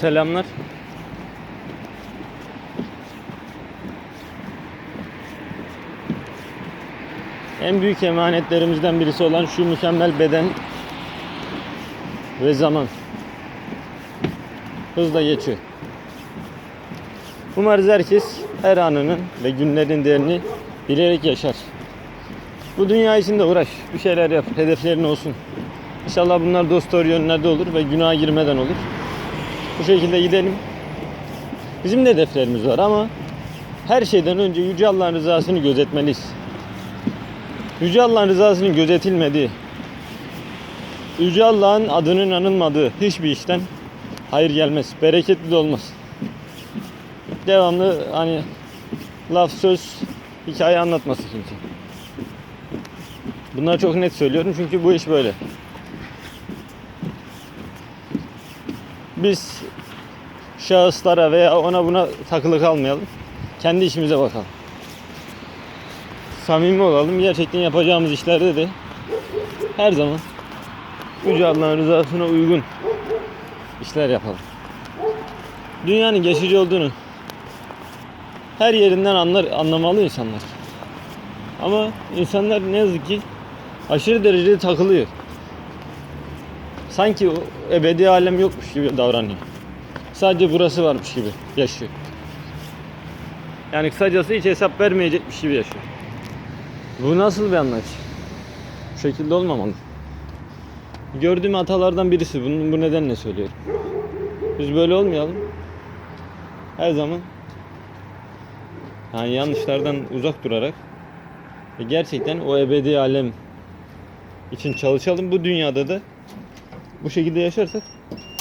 Selamlar. En büyük emanetlerimizden birisi olan şu mükemmel beden ve zaman. Hızla geçiyor. Umarız herkes her anının ve günlerin değerini bilerek yaşar. Bu dünya içinde uğraş, bir şeyler yap, hedeflerin olsun. İnşallah bunlar dost doğru yönlerde olur ve günaha girmeden olur. Bu şekilde gidelim. Bizim de hedeflerimiz var ama her şeyden önce Yüce Allah'ın rızasını gözetmeliyiz. Yüce Allah'ın rızasının gözetilmediği, Yüce Allah'ın adının anılmadığı hiçbir işten hayır gelmez. Bereketli de olmaz. Devamlı hani laf söz hikaye anlatması kimse. Bunları çok net söylüyorum çünkü bu iş böyle. Biz şahıslara veya ona buna takılı kalmayalım. Kendi işimize bakalım. Samimi olalım. Gerçekten yapacağımız işlerde de her zaman Yüce Allah'ın rızasına uygun işler yapalım. Dünyanın geçici olduğunu her yerinden anlar, anlamalı insanlar. Ama insanlar ne yazık ki aşırı derecede takılıyor. Sanki o ebedi alem yokmuş gibi davranıyor. Sadece burası varmış gibi yaşıyor. Yani kısacası hiç hesap vermeyecekmiş gibi yaşıyor. Bu nasıl bir anlayış? Bu şekilde olmamalı. Gördüğüm hatalardan birisi. Bunu bu nedenle söylüyorum. Biz böyle olmayalım. Her zaman yani yanlışlardan uzak durarak gerçekten o ebedi alem için çalışalım. Bu dünyada da bu şekilde yaşarsak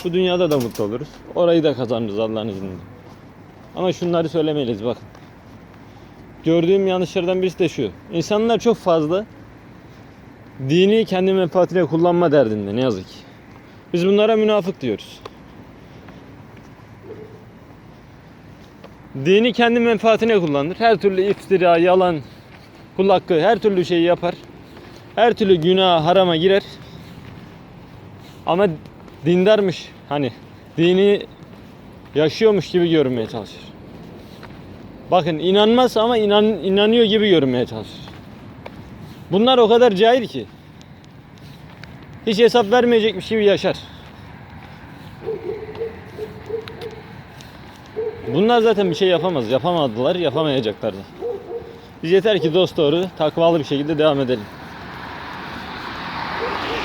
bu dünyada da mutlu oluruz. Orayı da kazanırız Allah'ın izniyle. Ama şunları söylemeliyiz bakın. Gördüğüm yanlışlardan birisi de şu. İnsanlar çok fazla dini kendi menfaatine kullanma derdinde ne yazık ki. Biz bunlara münafık diyoruz. Dini kendi menfaatine kullanır. Her türlü iftira, yalan, kul hakkı her türlü şeyi yapar. Her türlü günah, harama girer. Ama dindarmış hani dini yaşıyormuş gibi görünmeye çalışır. Bakın inanmaz ama inan, inanıyor gibi görünmeye çalışır. Bunlar o kadar cahil ki. Hiç hesap vermeyecekmiş gibi yaşar. Bunlar zaten bir şey yapamaz. Yapamadılar, yapamayacaklar da. Biz yeter ki dost doğru, takvalı bir şekilde devam edelim.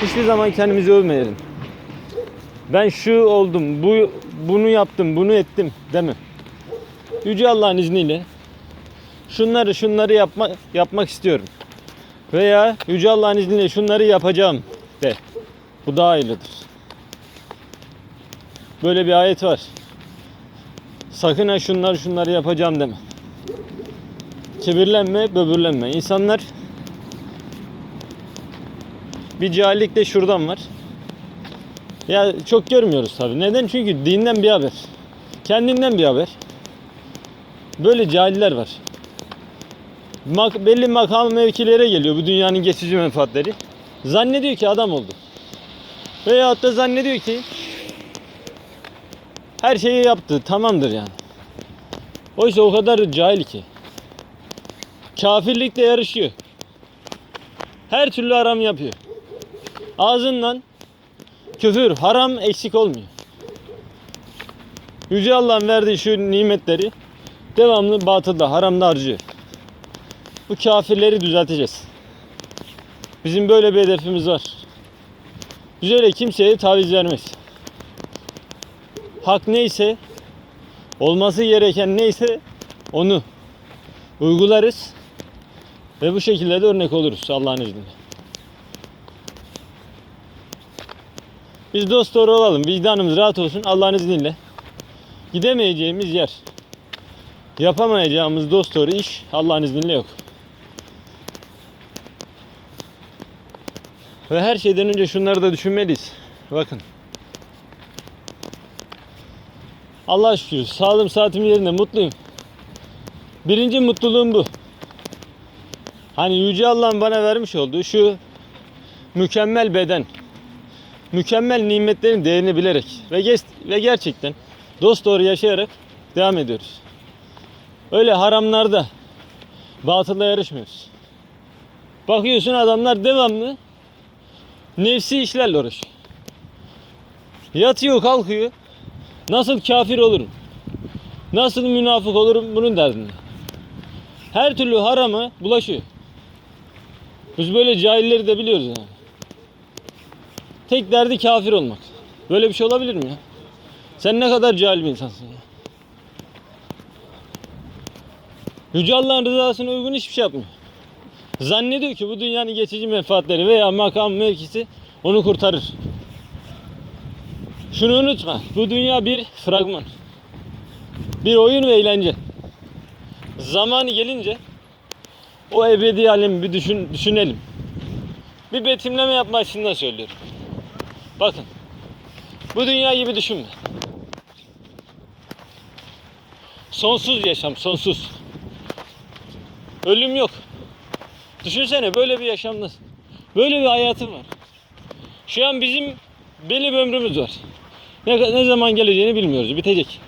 Hiçbir zaman kendimizi övmeyelim. Ben şu oldum, bu bunu yaptım, bunu ettim deme. Yüce Allah'ın izniyle şunları şunları yapma, yapmak istiyorum. Veya Yüce Allah'ın izniyle şunları yapacağım de. Bu daha iyidir. Böyle bir ayet var. Sakın ha şunları şunları yapacağım deme. Kibirlenme, böbürlenme. İnsanlar bir cahillik de şuradan var. Ya çok görmüyoruz tabii. Neden? Çünkü dinden bir haber. Kendinden bir haber. Böyle cahiller var. Mak belli makam mevkilere geliyor bu dünyanın geçici menfaatleri. Zannediyor ki adam oldu. Veyahut da zannediyor ki her şeyi yaptı tamamdır yani. Oysa o kadar cahil ki. Kafirlikle yarışıyor. Her türlü haram yapıyor. Ağzından küfür, haram eksik olmuyor. Yüce Allah'ın verdiği şu nimetleri devamlı batılda, haramda harcıyor. Bu kafirleri düzelteceğiz. Bizim böyle bir hedefimiz var. Biz öyle kimseye taviz vermez. Hak neyse, olması gereken neyse onu uygularız. Ve bu şekilde de örnek oluruz Allah'ın izniyle. Biz dost doğru olalım. Vicdanımız rahat olsun Allah'ın izniyle. Gidemeyeceğimiz yer, yapamayacağımız dost doğru iş Allah'ın izniyle yok. Ve her şeyden önce şunları da düşünmeliyiz. Bakın. Allah şükür sağlığım saatim yerinde mutluyum. Birinci mutluluğum bu. Hani Yüce Allah'ın bana vermiş olduğu şu mükemmel beden. Mükemmel nimetlerin değerini bilerek ve, ges- ve gerçekten dost doğru yaşayarak devam ediyoruz. Öyle haramlarda batılla yarışmıyoruz. Bakıyorsun adamlar devamlı nefsi işlerle uğraşıyor. Yatıyor kalkıyor. Nasıl kafir olurum? Nasıl münafık olurum bunun derdinde. Her türlü harama bulaşıyor. Biz böyle cahilleri de biliyoruz yani. Tek derdi kafir olmak. Böyle bir şey olabilir mi ya? Sen ne kadar cahil bir insansın ya. Yüce Allah'ın rızasına uygun hiçbir şey yapmıyor. Zannediyor ki bu dünyanın geçici menfaatleri veya makam mevkisi onu kurtarır. Şunu unutma. Bu dünya bir fragman. Bir oyun ve eğlence. Zamanı gelince o ebedi alemi bir düşün, düşünelim. Bir betimleme yapma açısından söylüyorum. Bakın. Bu dünya gibi düşünme. Sonsuz yaşam, sonsuz. Ölüm yok. Düşünsene böyle bir yaşamdasın. Böyle bir hayatın var. Şu an bizim belli bir ömrümüz var. Ne, ne zaman geleceğini bilmiyoruz. Bitecek.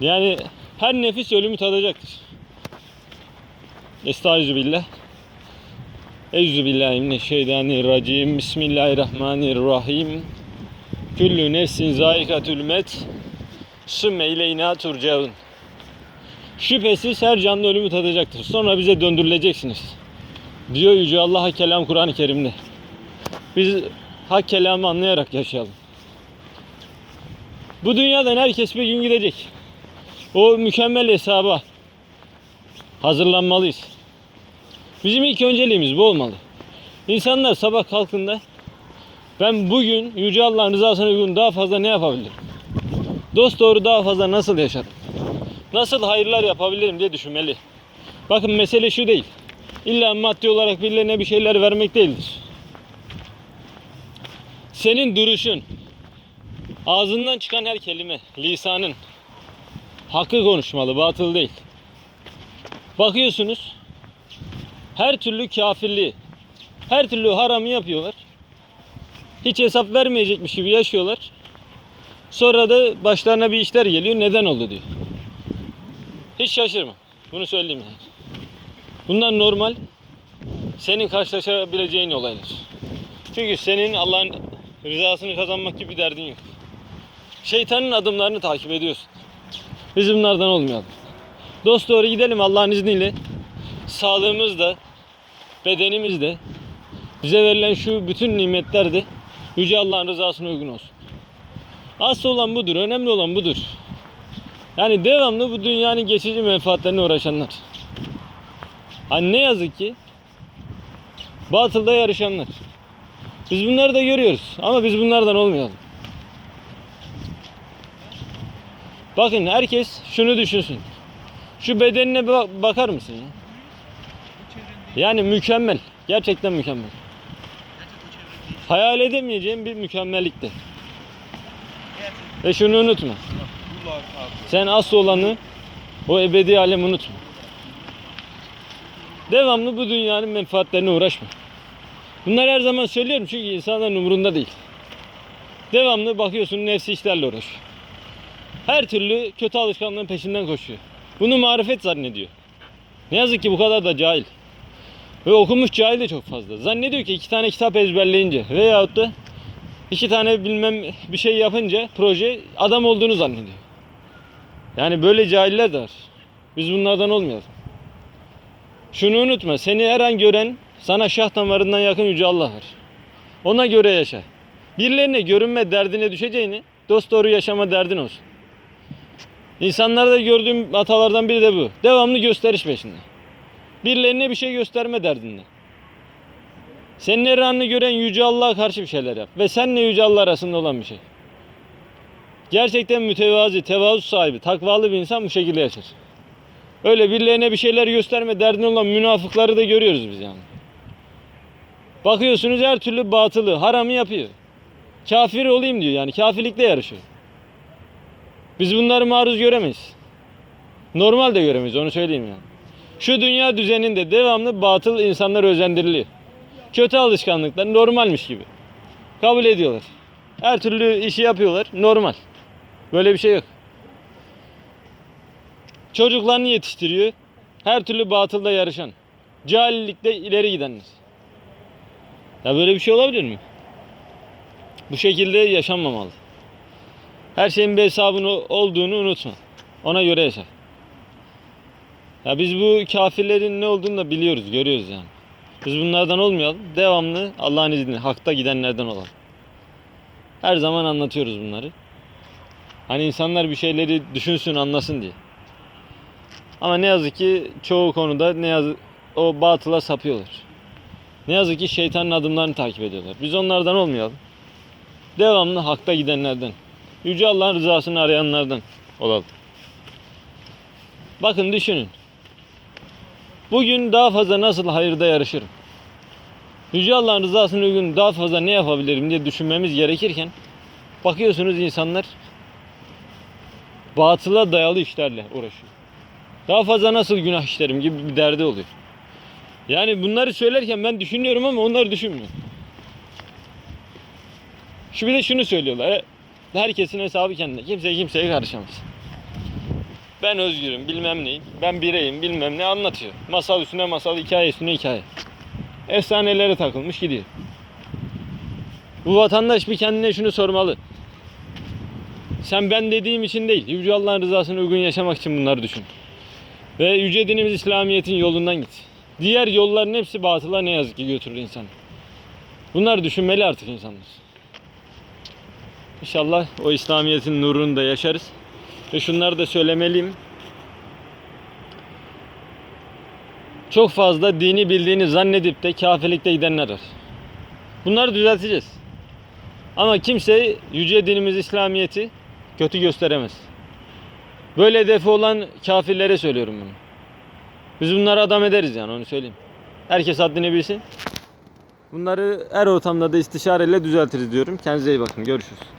Yani her nefis ölümü tadacaktır. Estağfirullah. Eûzü billahi mineşşeytanirracim. Bismillahirrahmanirrahim. Küllü nefsin zâikatül met. Sümme ileyna turcaun. Şüphesiz her canlı ölümü tadacaktır. Sonra bize döndürüleceksiniz. Diyor Yüce Allah kelam Kur'an-ı Kerim'de. Biz hak kelamı anlayarak yaşayalım. Bu dünyadan herkes bir gün gidecek. O mükemmel hesaba hazırlanmalıyız. Bizim ilk önceliğimiz bu olmalı. İnsanlar sabah kalktığında ben bugün Yüce Allah'ın rızasına uygun daha fazla ne yapabilirim? Dost doğru daha fazla nasıl yaşarım? Nasıl hayırlar yapabilirim diye düşünmeli. Bakın mesele şu değil. İlla maddi olarak birilerine bir şeyler vermek değildir. Senin duruşun, ağzından çıkan her kelime, lisanın hakkı konuşmalı, batıl değil. Bakıyorsunuz her türlü kafirliği, her türlü haramı yapıyorlar. Hiç hesap vermeyecekmiş gibi yaşıyorlar. Sonra da başlarına bir işler geliyor. Neden oldu diyor. Hiç şaşırma. Bunu söyleyeyim yani. Bunlar normal. Senin karşılaşabileceğin olaylar. Çünkü senin Allah'ın rızasını kazanmak gibi bir derdin yok. Şeytanın adımlarını takip ediyorsun. Biz bunlardan olmayalım. Dost doğru gidelim Allah'ın izniyle. Sağlığımız da, bedenimiz de, bize verilen şu bütün nimetler de Yüce Allah'ın rızasına uygun olsun. Asıl olan budur, önemli olan budur. Yani devamlı bu dünyanın geçici menfaatlerine uğraşanlar. Hani ne yazık ki batılda yarışanlar. Biz bunları da görüyoruz ama biz bunlardan olmayalım. Bakın herkes şunu düşünsün. Şu bedenine ba- bakar mısın ya? Yani mükemmel. Gerçekten mükemmel. Hayal edemeyeceğim bir mükemmellikte. Ve şunu unutma. Sen asıl olanı o ebedi alem unutma. Devamlı bu dünyanın menfaatlerine uğraşma. Bunlar her zaman söylüyorum çünkü insanların umurunda değil. Devamlı bakıyorsun nefsi işlerle uğraşıyor. Her türlü kötü alışkanlığın peşinden koşuyor. Bunu marifet zannediyor. Ne yazık ki bu kadar da cahil. Ve okumuş cahil de çok fazla. Zannediyor ki iki tane kitap ezberleyince veyahut da iki tane bilmem bir şey yapınca proje adam olduğunu zannediyor. Yani böyle cahiller de var. Biz bunlardan olmayalım. Şunu unutma. Seni her an gören sana şah damarından yakın yüce Allah var. Ona göre yaşa. Birilerine görünme derdine düşeceğini dost doğru yaşama derdin olsun. İnsanlarda gördüğüm hatalardan biri de bu. Devamlı gösteriş peşinde. Birilerine bir şey gösterme derdinde. Senin eranını gören Yüce Allah'a karşı bir şeyler yap. Ve senle Yüce Allah arasında olan bir şey. Gerçekten mütevazi, tevazu sahibi, takvalı bir insan bu şekilde yaşar. Öyle birilerine bir şeyler gösterme derdinde olan münafıkları da görüyoruz biz yani. Bakıyorsunuz her türlü batılı, haramı yapıyor. Kafir olayım diyor yani kafirlikle yarışıyor. Biz bunları maruz göremeyiz. Normal de göremeyiz onu söyleyeyim yani. Şu dünya düzeninde devamlı batıl insanlar özendiriliyor. Kötü alışkanlıklar normalmiş gibi. Kabul ediyorlar. Her türlü işi yapıyorlar. Normal. Böyle bir şey yok. Çocuklarını yetiştiriyor. Her türlü batılda yarışan. Cahillikte ileri gidenler. Ya böyle bir şey olabilir mi? Bu şekilde yaşanmamalı. Her şeyin bir hesabını olduğunu unutma. Ona göre yaşa. Ya biz bu kafirlerin ne olduğunu da biliyoruz, görüyoruz yani. Biz bunlardan olmayalım. Devamlı Allah'ın izniyle hakta gidenlerden olalım. Her zaman anlatıyoruz bunları. Hani insanlar bir şeyleri düşünsün, anlasın diye. Ama ne yazık ki çoğu konuda ne yazık o batıla sapıyorlar. Ne yazık ki şeytanın adımlarını takip ediyorlar. Biz onlardan olmayalım. Devamlı hakta gidenlerden. Yüce Allah'ın rızasını arayanlardan olalım. Bakın düşünün. Bugün daha fazla nasıl hayırda yarışırım? Yüce Allah'ın rızasına uygun daha fazla ne yapabilirim diye düşünmemiz gerekirken bakıyorsunuz insanlar batıla dayalı işlerle uğraşıyor. Daha fazla nasıl günah işlerim gibi bir derdi oluyor. Yani bunları söylerken ben düşünüyorum ama onlar düşünmüyor. Şu bir de şunu söylüyorlar. "E, Herkesin hesabı kendine. Kimse kimseye karışamaz. Ben özgürüm, bilmem neyim. Ben bireyim, bilmem ne anlatıyor. Masal üstüne masal, hikaye üstüne hikaye. Efsanelere takılmış gidiyor. Bu vatandaş bir kendine şunu sormalı. Sen ben dediğim için değil, Yüce Allah'ın rızasına uygun yaşamak için bunları düşün. Ve yüce dinimiz İslamiyet'in yolundan git. Diğer yolların hepsi batıla ne yazık ki götürür insanı. Bunları düşünmeli artık insanlar. İnşallah o İslamiyet'in nurunu da yaşarız. Ve şunları da söylemeliyim. Çok fazla dini bildiğini zannedip de kafirlikte gidenler var. Bunları düzelteceğiz. Ama kimse yüce dinimiz İslamiyet'i kötü gösteremez. Böyle hedefi olan kafirlere söylüyorum bunu. Biz bunları adam ederiz yani onu söyleyeyim. Herkes haddini bilsin. Bunları her ortamda da istişareyle düzeltiriz diyorum. Kendinize iyi bakın. Görüşürüz.